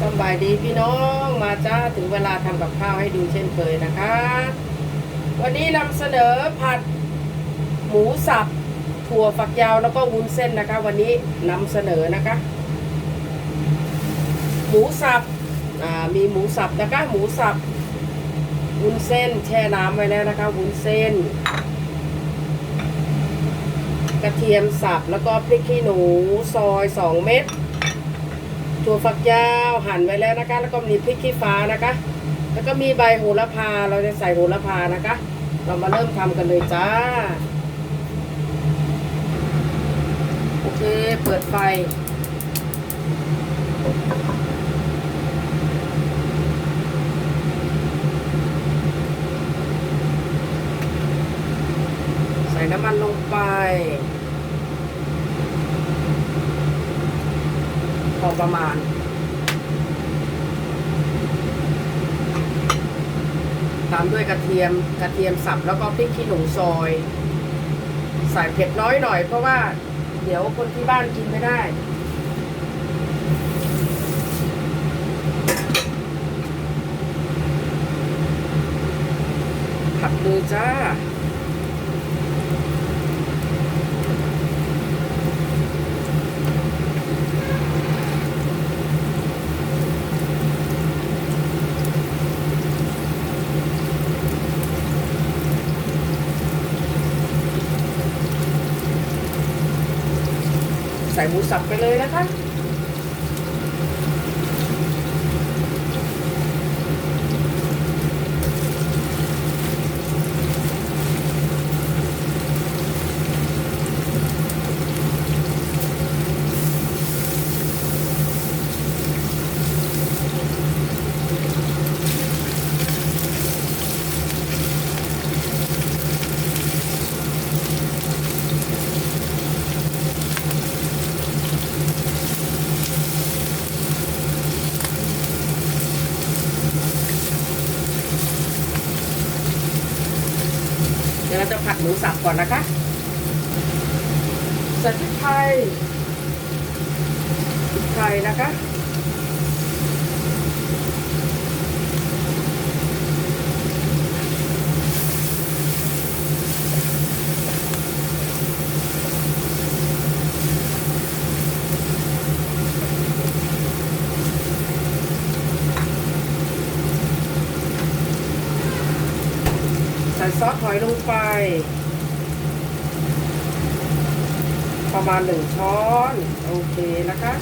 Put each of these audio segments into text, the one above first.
สบายดีพี่น้องมาจ้าถึงเวลาทำกับข้าวให้ดูเช่นเคยนะคะ วันนี้นำเสนอผัดหมูสับถั่วฝักยาวแล้วก็วุ้นเส้นนะคะ วันนี้นำเสนอนะคะ หมูสับมีหมูสับนะคะหมูสับวุ้นเส้นแช่น้ำไว้แล้วนะคะวุ้นเส้น กระเทียมสับแล้วก็พริกขี้หนูซอยสองเม็ด ถั่วฝักยาวหั่นไว้แล้วนะคะ แล้วก็มีพริกขี้ฟ้านะคะ แล้วก็มีใบโหระพา เราจะใส่โหระพานะคะ เรามาเริ่มทำกันเลยจ้า โอเค เปิดไฟ ใส่น้ำมันลงไป พอ ประมาณ ตามด้วยกระเทียมกระเทียมสับแล้วก็พริกขี้หนูซอย ใส่เผ็ดน้อยหน่อยเพราะว่า เดี๋ยวคนที่บ้านกินไม่ได้ผัดเลยจ้า ใส่หมูสับไปเลยนะคะ ยวเราจะผัดหมูสับก่อนนะคะใส่พริกไทยพริกไทยนะคะ ซอสหอยลงไป ประมาณหนึ่งช้อน โอเคนะคะ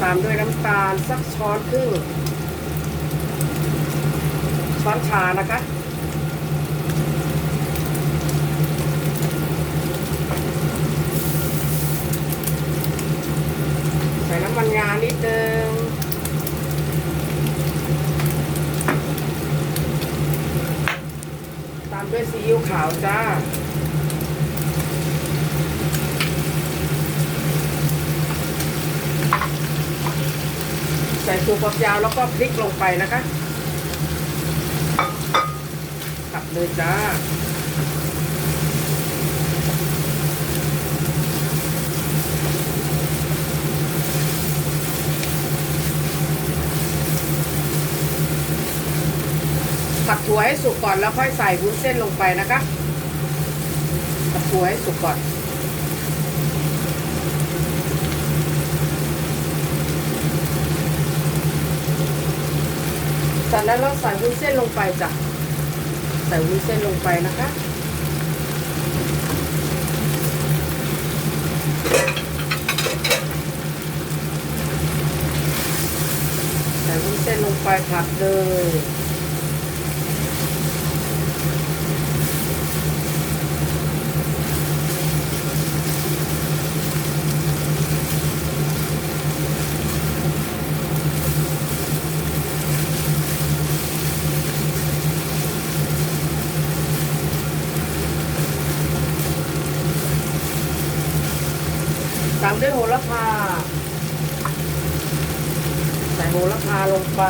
ตามด้วยน้ำตาลสักช้อนครึ่งช้อนชานะคะ ใส่านิดนึงตามด้วยซีอิ๊วขาวจ้าใส่ถั่วฝักยาวแล้วก็พริกลงไปนะคะ ตับเลยจ้า ถั่วให้สุกก่อนแล้วค่อยใส่วุ้นเส้นลงไปนะคะผัดถั่วให้สุกก่อนจากนั้นเราใส่วุ้นเส้นลงไปจ้ะ ใส่วุ้นเส้นลงไปนะคะใส่วุ้นเส้นลงไปผัดเลย ตามด้วยโหระพา ใส่โหระพาลงไป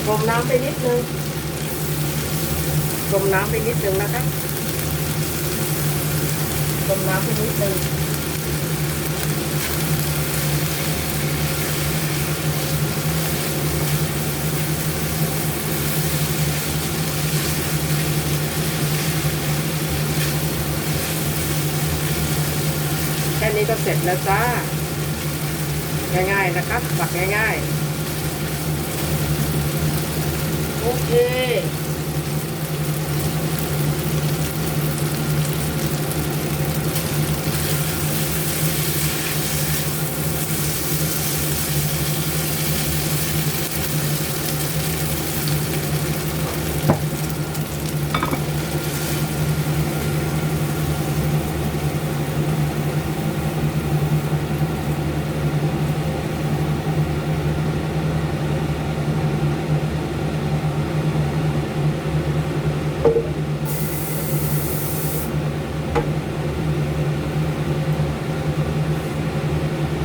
ต มน้ำไปนิดนึงจมน้ำไปนิดนึงนะคะจมน้ำไปนิดนึงแค่นี้ก็เสร็จแล้วจ้า ง่ายๆนะครับฝักง่ายๆ โอเ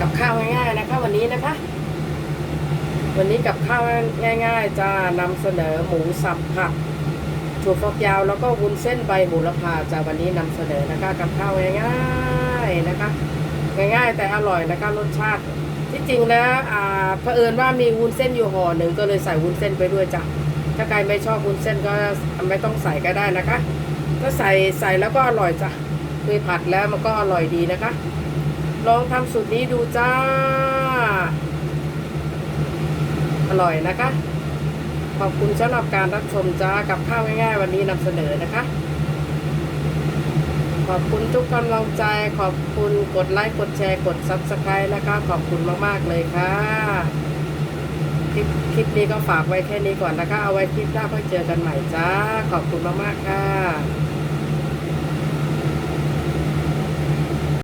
กับข้าวง่ายๆนะคะ วันนี้นะคะ วันนี้กับข้าวง่าย ๆ จะนำเสนอหมูสับผักถั่วฝักยาวแล้วก็วุ้นเส้นใบโหระพาจะวันนี้นำเสนอนะคะกับข้าวง่ายๆนะคะ ง่ายๆ แต่อร่อยนะคะรสชาติที่จริงแล้วอ่าเผอิญว่ามีวุ้นเส้นอยู่ห่อหนึ่งก็เลยใส่วุ้นเส้นไปด้วยจ้ะถ้าใครไม่ชอบวุ้นเส้นก็ไม่ต้องใส่ก็ได้นะคะถ้าใส่ใส่แล้วก็อร่อยจ้ะเคยผัดแล้วมันก็อร่อยดีนะคะ ลองทำสูตรนี้ดูจ้า อร่อยนะคะ ขอบคุณสำหรับการรับชมจ้า กับข้าวง่ายๆ วันนี้นำเสนอนะคะ ขอบคุณทุกกำลังใจ ขอบคุณกดไลค์ กดแชร์ กด Subscribe นะคะ ขอบคุณมากๆเลยค่ะ คลิปคลิปนี้ก็ฝากไว้แค่นี้ก่อนนะคะ เอาไว้คลิปหน้าค่อเจอกันใหม่จ้า ขอบคุณมากๆค่ะ